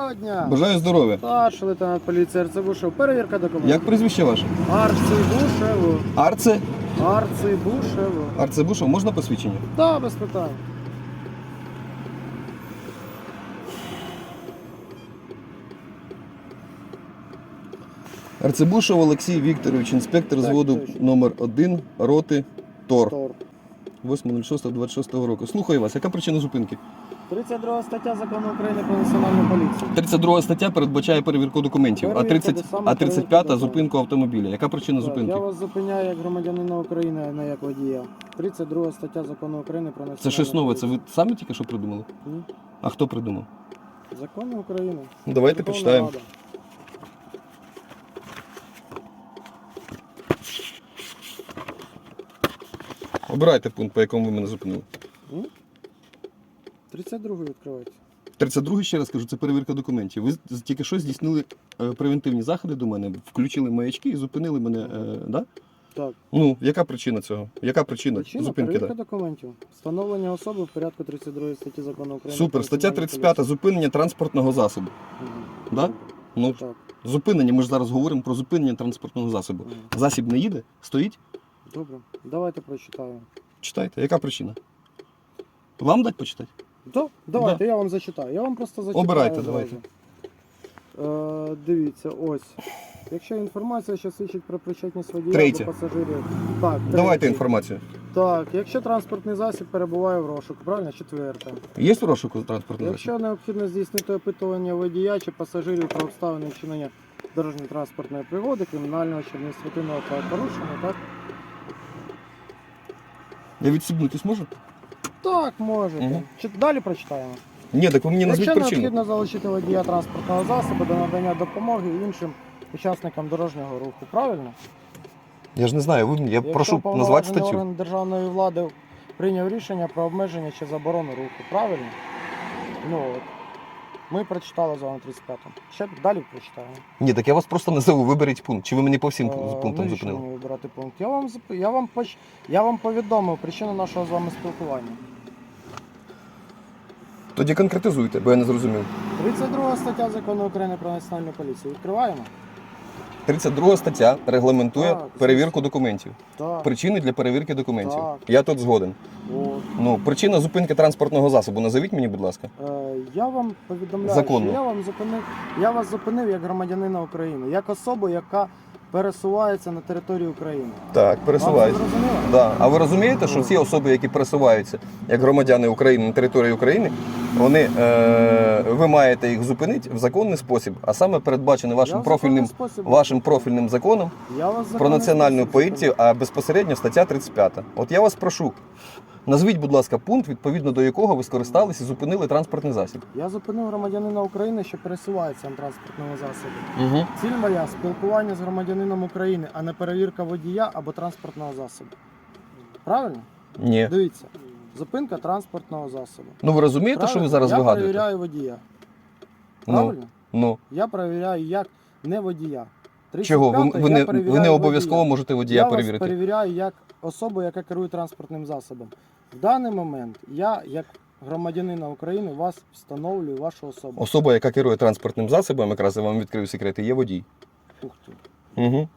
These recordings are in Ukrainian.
Доброго дня! Бажаю здоров'я. Старший лейтенант поліції Арцебушев. Перевірка документів. Як прізвище ваше? Арцебушево. Арце? Арцебушево. Арцебушев, можна посвідчення? Да, без питань. Арцебушев Олексій Вікторович, інспектор Так, зводу точно. номер 1 роти ТОР. Тор. 8.06.26 року. Слухаю вас, яка причина зупинки? 32 стаття закону України про національну поліцію. 32 стаття передбачає перевірку документів, а, Перевірка 30, де саме а 35 документів. зупинку автомобіля. Яка причина Так, зупинки? Я вас зупиняю як громадянина України, а не як водія. 32 стаття закону України про національну Це щось нове, це поліцію. ви самі тільки що придумали? Ні. А хто придумав? Закони України. Давайте Верховна почитаємо. Рада. Обирайте пункт, по якому ви мене зупинили. М? 32 відкривається. 32 ще раз кажу, це перевірка документів. Ви тільки що здійснили е, превентивні заходи до мене, включили маячки і зупинили мене. Е, да? Так. Ну, яка причина цього? Яка причина, Причина зупинки? перевірка Да? документів. Встановлення особи в порядку 32 статті закону України. Супер, стаття національну 35 зупинення транспортного засобу. Да? Ну, Так. зупинення, ми ж зараз говоримо про зупинення транспортного засобу. Мгм. Засіб не їде, стоїть. Добре. Давайте прочитаємо. Читайте, яка причина? Вам дати почитати? Да, давайте, я вам зачитаю. Я вам просто зачитаю. Обирайте, одразу. давайте. Е, дивіться, ось. Якщо інформація, що свідчить про причетність водія Третє. або пасажирів. Так, Давайте інформацію. Так, якщо транспортний засіб перебуває в розшуку, правильно? Четверте. Є в розшуку транспортний засіб? Якщо необхідно здійснити опитування водія чи пасажирів про обставини вчинення дорожньо-транспортної пригоди, кримінального чи адміністративного правопорушення, так? Я відсібнутись можу? Так, можете. Мгм. Чи далі прочитаємо? Ні, так ви мені назвіть Якщо причину. необхідно залишити водія транспортного засобу до надання допомоги іншим учасникам дорожнього руху, правильно? Я ж не знаю, ви мені- я Якщо прошу назвати уповноважений статтю. орган державної влади прийняв рішення про обмеження чи заборону руху, правильно? Ну от. Ми прочитали з вами 35-му. Ще далі прочитаємо. Ні, так я вас просто назову, виберіть пункт. Чи ви мені по всім Е, пунктам навіщо зупинили? мені вибирати пункт? Я вам, зап- я, вам поч... я вам повідомив причину нашого з вами спілкування. Тоді конкретизуйте, бо я не зрозумів. 32 стаття закону України про національну поліцію. Відкриваємо? 32 стаття регламентує Так, перевірку документів. Так. Причини для перевірки документів. Так. Я тут згоден. От. Ну, причина зупинки транспортного засобу. Назовіть мені, будь ласка. Е, я вам повідомляю, Законно. що я вам зупинив. Я вас зупинив як громадянина України, як особу, яка пересувається на території України. Так, Вам пересуваються. це зрозуміло? Да. А ви розумієте, що ці особи, які пересуваються як громадяни України на території України, вони е, ви маєте їх зупинити в законний спосіб, а саме передбачений Я вашим в профільним законний спосіб вашим профільним законом Я вас про законний національну спосіб поліцію, а безпосередньо стаття 35. От я вас прошу, назвіть, будь ласка, пункт, відповідно до якого ви скористалися і зупинили транспортний засіб. Я зупинив громадянина України, що пересувається на транспортному засобі. Угу. Ціль моя спілкування з громадянином України, а не перевірка водія або транспортного засобу. Правильно? Ні. Дивіться. Зупинка транспортного засобу. Ну ви розумієте, що ви Правильно? зараз я вигадуєте? перевіряю водія. Ну, Правильно? ну. Я перевіряю як не водія. Чого? Ви, ви, не, ви не обов'язково водія. можете водія я перевірити. вас перевіряю як особу, яка керує транспортним засобом. В даний момент я, як громадянина України, вас встановлюю вашу особу. Особа, яка керує транспортним засобом, якраз я вам відкрив секрети, є водій. Ух ти. Угу.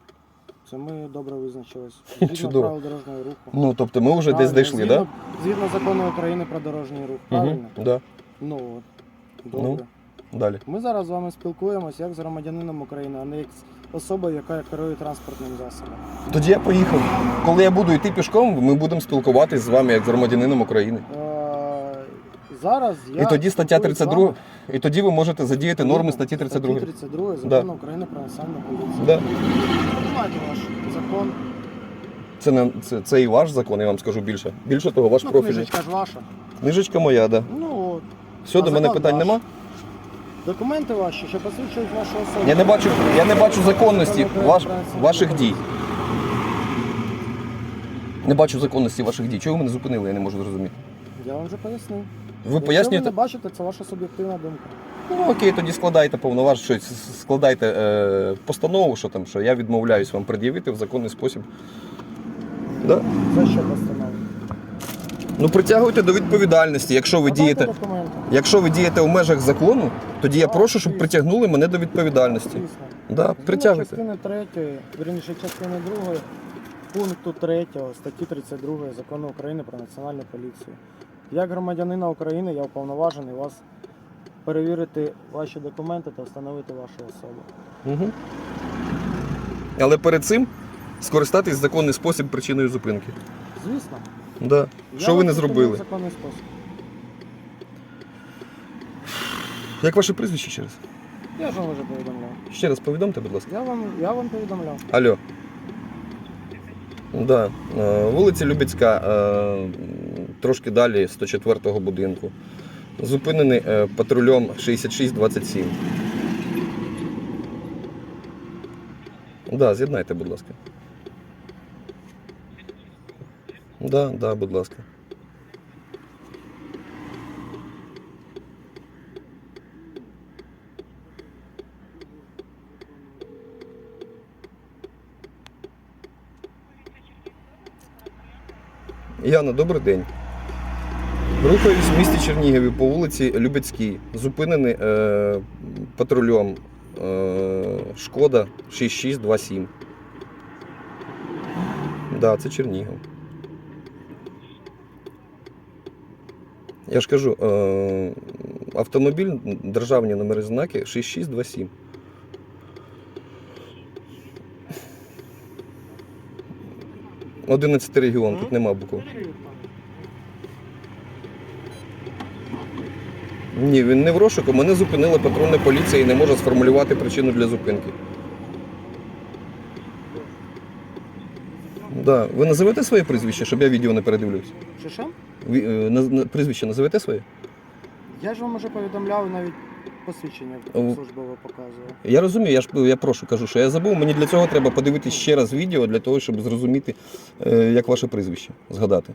Це ми добре визначились. Згідно Чудово. правил дорожнього руху. Ну, тобто ми вже Правильно, десь дійшли, згідно, так? Згідно закону України про дорожній рух. Правильно? Угу. Да. Ну от. Ну. Далі. Ми зараз з вами спілкуємося як з громадянином України, а не як з особою, яка керує транспортним засобом. Тоді я поїхав. Коли я буду йти пішком, ми будемо спілкуватись з вами як з громадянином України. Е, зараз я І тоді стаття спілкуюсь з 32, вами і тоді ви можете задіяти норми статті 32. Статті 32 закону Да. України про національну поліцію. Да. Приймайте ваш закон. Це, не, це, це і ваш закон, я вам скажу більше. Більше того, ваш Ну, профільний. книжечка ж ваша. Книжечка моя, да. Ну от. Все, А до мене закон питань ваш. нема? Документи ваші, що посвідчують вашу особу. Я не бачу, я не бачу законності ваш, ваших дій. Не бачу законності ваших дій. Чого ви мене зупинили, я не можу зрозуміти. Я вам вже пояснив. Ви Якщо ви пояснюєте? не бачите, це ваша суб'єктивна думка. Ну окей, тоді складайте повноваж, щось складайте е, постанову, що там, що я відмовляюсь вам пред'явити в законний спосіб. Да? За що постанова? Ну притягуйте до відповідальності. Якщо ви Надайте дієте, документи. якщо ви дієте в межах закону, тоді я прошу, щоб притягнули мене до відповідальності. Звісно. Да, Згідно притягуйте. частини 3, вірніше частини 2, пункту 3 статті 32 Закону України про національну поліцію. Як громадянина України я уповноважений вас перевірити ваші документи та встановити вашу особу. Угу. Але перед цим скористатись законний спосіб причиною зупинки. Звісно. Да. я Що ви не зробили? Як ваше прізвище ще раз? Я ж вам вже повідомляв. Ще раз повідомте, будь ласка. Я вам, я вам повідомляв. Алло. Да. е, Вулиця Любецька, е, трошки далі 104-го будинку. Зупинений е, патрульом 6627. Да, з'єднайте, будь ласка. Да, да, будь ласка. Яна, добрий день. Рухаюсь в місті Чернігові по вулиці Любецькій. Зупинений е, патрульом е, Шкода 6627. Да, це Чернігів. Я ж кажу, е, автомобіль, державні номери знаки 6627. Одинадцятий регіон, тут нема букв. Ні, він не в розшуку. Мене зупинила патрульна поліція і не може сформулювати причину для зупинки. Да. Ви називете своє прізвище, щоб я відео не передивлюсь? Чи що? Ви, е, наз- на- прізвище називете своє? Я ж вам вже повідомляв навіть посвідчення О. службове показую. Я розумію, я ж я прошу кажу, що я забув. Мені для цього треба подивитись ще раз відео для того, щоб зрозуміти, е, як ваше прізвище згадати.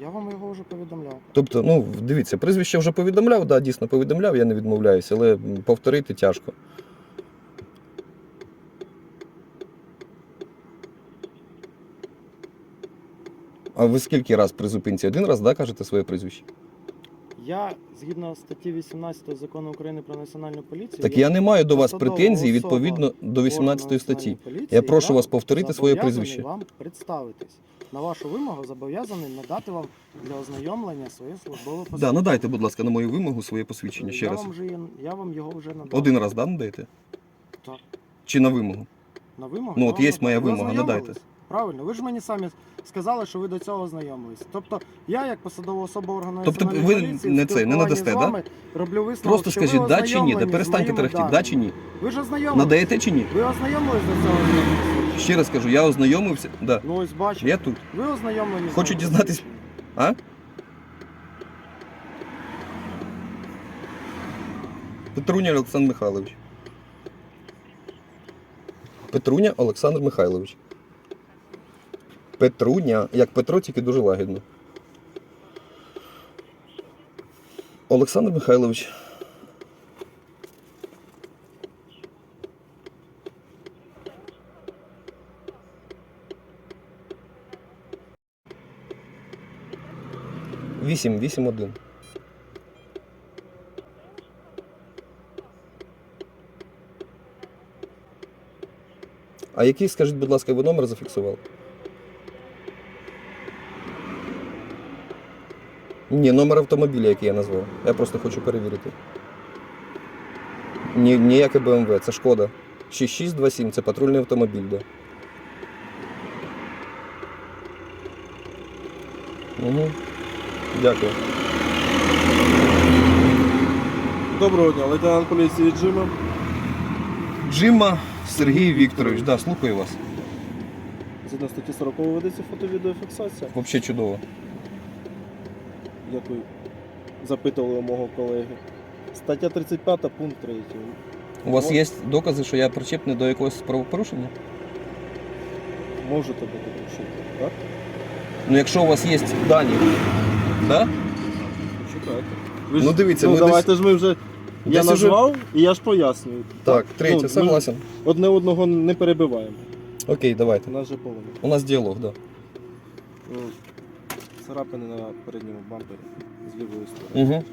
Я вам його вже повідомляв. Тобто, ну дивіться, прізвище вже повідомляв, да, дійсно повідомляв, я не відмовляюся, але м, повторити тяжко. А ви скільки раз при зупинці? Один раз, да, кажете своє прізвище? Я, згідно статті 18 закону України про національну поліцію, Так я не маю до вас претензій відповідно до 18 статті. Поліції, Я прошу вас повторити своє прізвище. вам представитись. На вашу вимогу зобов'язаний надати вам для ознайомлення своє службове Да, посвідчення. надайте, будь ласка, на мою вимогу своє посвідчення ще я раз. Вам вже, я вам його вже надав. Один раз, да, надаєте? Так. Чи на вимогу? На вимогу? Ну, от є моя Ви вимога, надайте. Правильно, ви ж мені самі сказали, що ви до цього ознайомились. Тобто я, як посадова особа органу Тобто ви поліції, не це, не надасте, з да? роблю висновок, Просто що ви скажіть, да чи ні, да перестаньте моїми да чи ні? Ви ж ознайомились. Надаєте чи ні? Ви ознайомились до цього? Ще раз кажу, я ознайомився. Да. Ну ось бачите. Я тут. Ви ознайомлені Хочу дізнатись- А? Петруня Олександр Михайлович. Петруня Олександр Михайлович. Петруня, як Петро, тільки дуже лагідно. Олександр Михайлович. Вісім, вісім один. А який, скажіть, будь ласка, ви номер зафіксували? Ні, номер автомобіля, який я назвав. Я просто хочу перевірити. Ні, ніяке БМВ, це шкода. 6627, це патрульний автомобіль, да. Угу. Дякую. Доброго дня, лейтенант поліції Джима. Джима Сергій Вікторович, да, слухаю вас. Згідно статті 40 ведеться фото-відеофіксація, Взагалі чудово. Як ви запитували у мого колеги. Стаття 35, пункт 3. У вас є докази, що я причетний до якогось правопорушення? Можете бути причетні, так? Ну, якщо у вас є дані, да? Чекайте. Ви Ну, дивіться, ну, ми давайте ж ми вже. Я Десь уже- назвав і я ж пояснюю. Так, третє, Ну, ми согласен. Одне одного не перебиваємо. Окей, давайте. У нас же повинно. У нас діалог, да. Ну, царапини на передньому бампері з лівої сторони. Угу.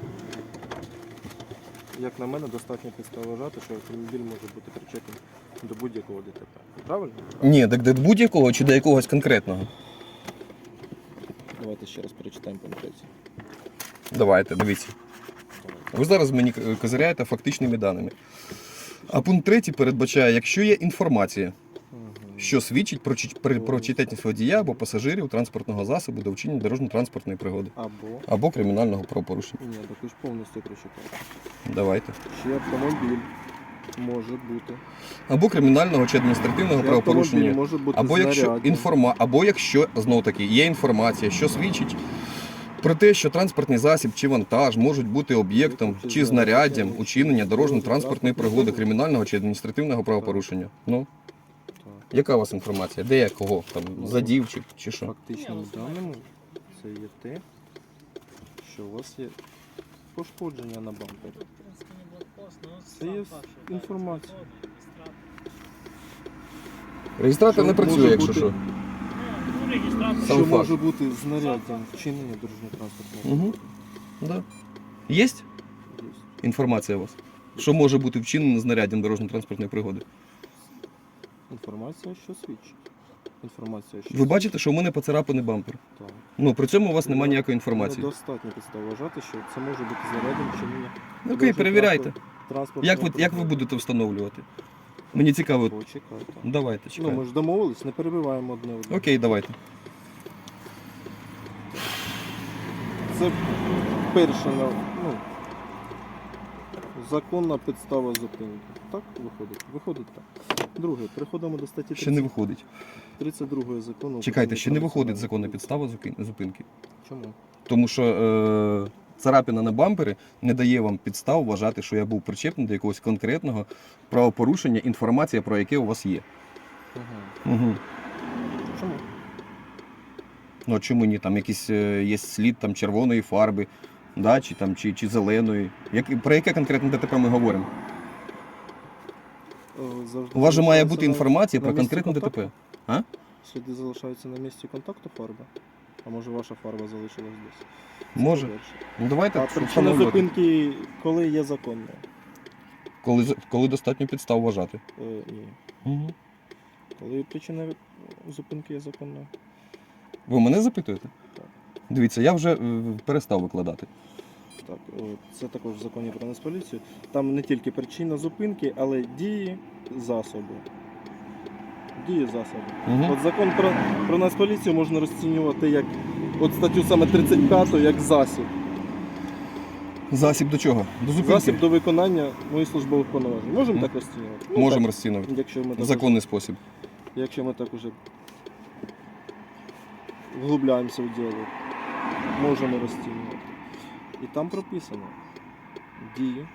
Як на мене, достатньо підстав вважати, що автомобіль може бути причетний до будь-якого ДТП. Правильно? Ні, так до будь-якого чи до якогось конкретного. Давайте ще раз перечитаємо третій. Давайте, дивіться. Давайте. Ви зараз мені козиряєте фактичними даними. А пункт третій передбачає, якщо є інформація. Що свідчить про, про читательність водія або пасажирів транспортного засобу до вчинення дорожньо-транспортної пригоди Або. або кримінального правопорушення. Ні, так ви ж повністю прочитали. Давайте. Чи автомобіль може бути. Або кримінального чи адміністративного Чи правопорушення. може бути Або якщо інформа, або якщо знов таки є інформація, що свідчить про те, що транспортний засіб чи вантаж можуть бути об'єктом чи знаряддям учинення дорожньо-транспортної пригоди, кримінального чи адміністративного правопорушення. Ну. Яка у вас інформація? Де я кого? Там задів чи, чи що? Фактичними даними це є те, що у вас є пошкодження на бампері. Це є інформація. Реєстратор Що не працює, якщо бути? що. Що факт. може бути знаряддям вчинення дорожньо-транспортного пригоди? Да. Є Є. інформація у вас? Що може бути вчинено знаряддям дорожньо-транспортної пригоди? Інформація, що свідчить. Інформація, що Ви бачите, що у мене поцарапаний бампер. Так. Ну при цьому у вас немає ніякої інформації. Достатньо підстав вважати, що це може бути знаряддям вчинення. Окей, перевіряйте. Транспортного Як ви, як ви будете встановлювати? Мені цікаво. Почекайте. Давайте, Ну, чекаємо. ми ж домовились, не перебиваємо одне одне. Окей, давайте. Це перше, на- ну, законна підстава зупинки. Так виходить? Виходить так. Друге, переходимо до статті Ще не виходить. 32 закону. Чекайте, ще не виходить законна підстава зупинки. Чому? Тому що е, царапина на бампері не дає вам підстав вважати, що я був причепний до якогось конкретного правопорушення, інформація про яке у вас є. Ага. Угу. Чому? Ну а чому ні? Там якийсь е, є слід там, червоної фарби, да? чи, там, чи, чи зеленої. Як, про яке конкретне ДТП ми говоримо? Завжди У вас же має бути інформація про контакту? ДТП. Сліди залишаються на місці контакту фарби? А може ваша фарба залишилась десь? Може. Ну давайте А причина зупинки коли є законною? коли, коли достатньо підстав вважати. Е, ні. Угу. Коли причина зупинки є законною? Ви мене запитуєте? Так. Дивіться, я вже е, перестав викладати. Так, це також в законі про Нацполіцію. Там не тільки причина зупинки, але дії засоби. Дії засоби. Угу. От закон про, про Нацполіцію можна розцінювати як от статтю саме 35 як засіб. Засіб до чого? До зупинки? Засіб до виконання моїх службових повноважень. Можемо так розцінювати? Ну, Можемо так, розцінувати. Якщо ми В так законний спосіб. якщо ми так уже вглубляємося в діло, можемо розцінювати. І там прописано, дії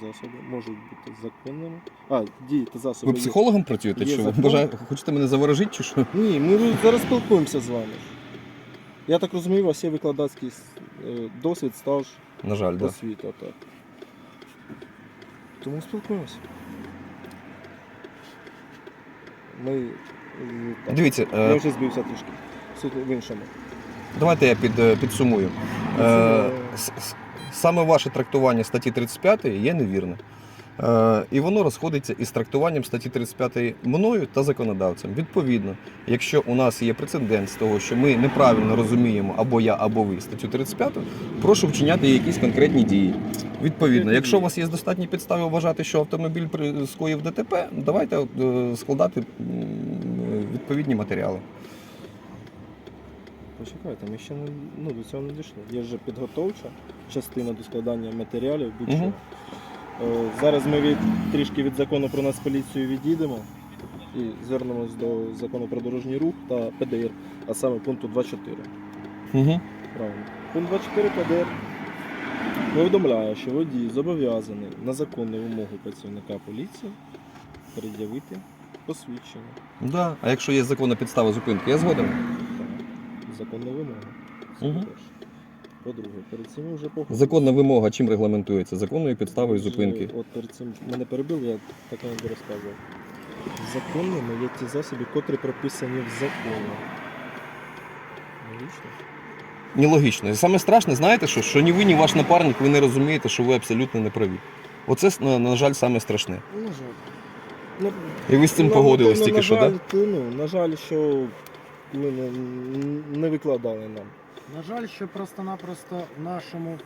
засоби можуть бути законними. А, дії та засоби. Ви психологом працюєте? є Чи ви закон. бажає, хочете мене заворожити, чи що? Ні, ми зараз спілкуємося з вами. Я так розумію, у вас є викладацький е, досвід, стаж, На жаль, так. освіта. Так. Тому спілкуємося. Ми. е, так. Дивіться, Я е, вже збився трішки. Суть в іншому. давайте я під, е, підсумую. Е. саме ваше трактування статті 35 є невірне. Е, і воно розходиться із трактуванням статті 35 мною та законодавцем. Відповідно, якщо у нас є прецедент з того, що ми неправильно розуміємо або я, або ви статтю 35, прошу вчиняти якісь конкретні дії. Відповідно, якщо у вас є достатні підстави вважати, що автомобіль скоїв ДТП, давайте е, складати відповідні матеріали. Почекайте, ми ще не, ну, до цього не дійшли. Є вже підготовча частина до складання матеріалів будь-чого. Мгм. Е, Зараз ми від, трішки від закону про Нацполіцію відійдемо і звернемось до закону про дорожній рух та ПДР, а саме пункту 2.4. Угу. Правильно. Пункт 24 ПДР повідомляє, що водій зобов'язаний на законну вимогу працівника поліції пред'явити посвідчення. Да. А якщо є законна підстава зупинки, я згоден. Законна вимога. Це Мгм. По-друге, перед цим вже погодились. Законна вимога чим регламентується? Законною підставою зупинки. От перед цим мене перебив, я так не розказував. Законними є ті засоби, котрі прописані в законі. Логічно? нелогічно. І саме страшне, знаєте що? Що ні ви, ні ваш напарник, ви не розумієте, що ви абсолютно не праві. Оце, на, на жаль, саме страшне. На жаль. Ну, І ви з цим погодились тільки на що, жаль, так? то, ну, на жаль, що ми не, не викладали нам. На жаль, що просто-напросто в нашому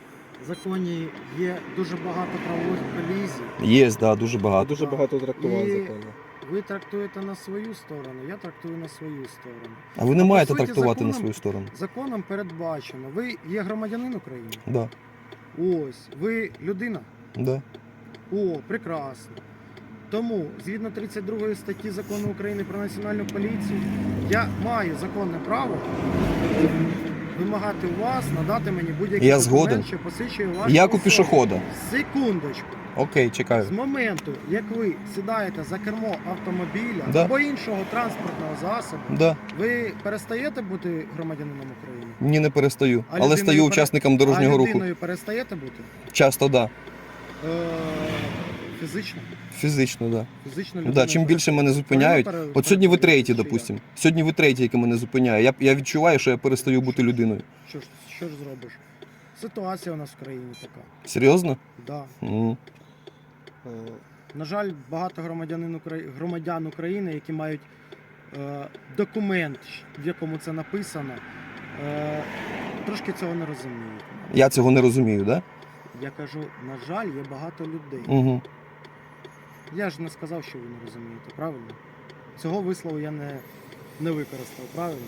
законі є дуже багато правових колізій. Є, да, дуже багато. Дуже багато трактувань І- закону. Ви трактуєте на свою сторону, я трактую на свою сторону. А ви не по маєте суті, трактувати на свою сторону. Законом передбачено. Ви є громадянин України. Да, Ось, ви людина. да. О, прекрасно. Тому, згідно 32 статті закону України про національну поліцію, я маю законне право вимагати у вас надати мені будь-який Я документ, згоден. що посвідчує вашу Як у особу. пішохода. Секундочку. Окей, чекаю. З моменту, як ви сідаєте за кермо автомобіля Да. або іншого транспортного засобу, Да. ви перестаєте бути громадянином України? Ні, не перестаю. А Але людиною стаю пере- учасником дорожнього а руху. людиною перестаєте бути? Часто, да. Е, фізично. Фізично, да. Фізично Да, чим більше мене зупиняють. пере- От сьогодні ви третій, чи як? допустимо. Сьогодні ви третій, який мене зупиняє. Я, я відчуваю, що я перестаю бути людиною. Що ж, що ж зробиш? Ситуація у нас в країні така. Серйозно? Да. М. Е, На жаль, багато громадянин Украї... громадян України, які мають е, документ, в якому це написано, е, трошки цього не розуміють. Я цього не розумію, да? Я кажу, на жаль, є багато людей. Угу. Я ж не сказав, що ви не розумієте, правильно? Цього вислову я не, не використав, правильно?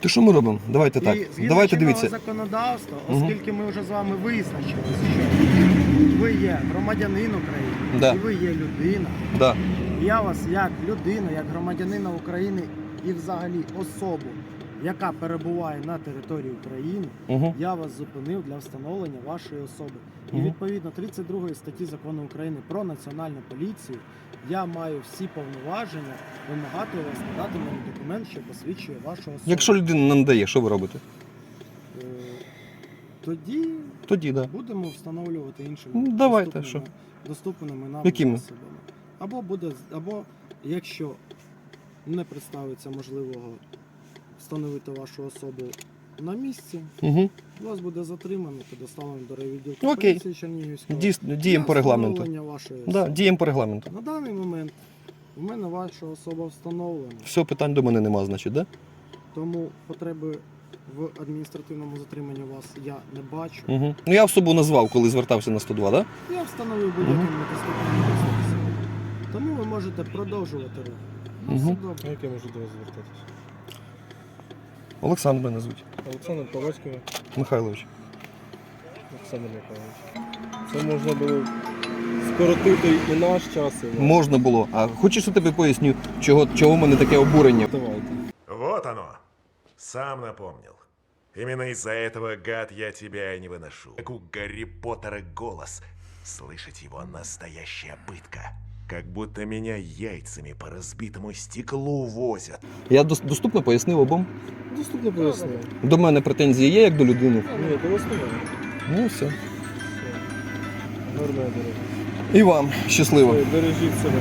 То що ми робимо? Давайте так. І згідно Давайте чинного дивіться. законодавства, Мгм. оскільки ми вже з вами визначилися, що ви є громадянин України Да. і ви є людина. Да. Я вас як людину, як громадянина України і взагалі особу, яка перебуває на території України, Угу. я вас зупинив для встановлення вашої особи. І відповідно 32 статті закону України про національну поліцію я маю всі повноваження вимагати у вас надати мені документ, що посвідчує вашу особу. Якщо людина не надає, що ви робите? Е, тоді Тоді, да. будемо встановлювати іншими Ну, давайте, доступними, доступними нам Якими? засобами. Або буде, або якщо не представиться можливого встановити вашу особу на місці, Угу. вас буде затримано та доставлено до райвідділку Окей. поліції Чернігівського. Діємо для по регламенту. встановлення вашої Да, особи. діємо по регламенту. На даний момент в мене ваша особа встановлена, Все, питань до мене нема, значить, да? тому потреби в адміністративному затриманні вас я не бачу. Угу. Ну я особу назвав, коли звертався на 102, да? Я встановив будь-яким недоступним ресурсом. Тому ви можете продовжувати рух. Ну, Мгм. все добре. як я можу до вас звертатися? Олександр мене звуть. Олександр Павловський, Михайлович. Олександр Михайлович. Це можна було скоротити і наш час, і ваш. Можна було. А хочеш, я тобі поясню, чого, чого в мене таке обурення? Давайте. Вот оно. Сам напомнил. Именно из-за этого, гад, я тебя и не выношу. Как у Гарри Поттера голос. Слышать его настоящая пытка. Как будто меня яйцами по разбитому стеклу возят. Я дос- доступно пояснив обом. Доступно пояснив. До мене претензії є як до людини. Ні, до вас немає. Ну все. Нормально. І вам щасливо. Бережіть себе.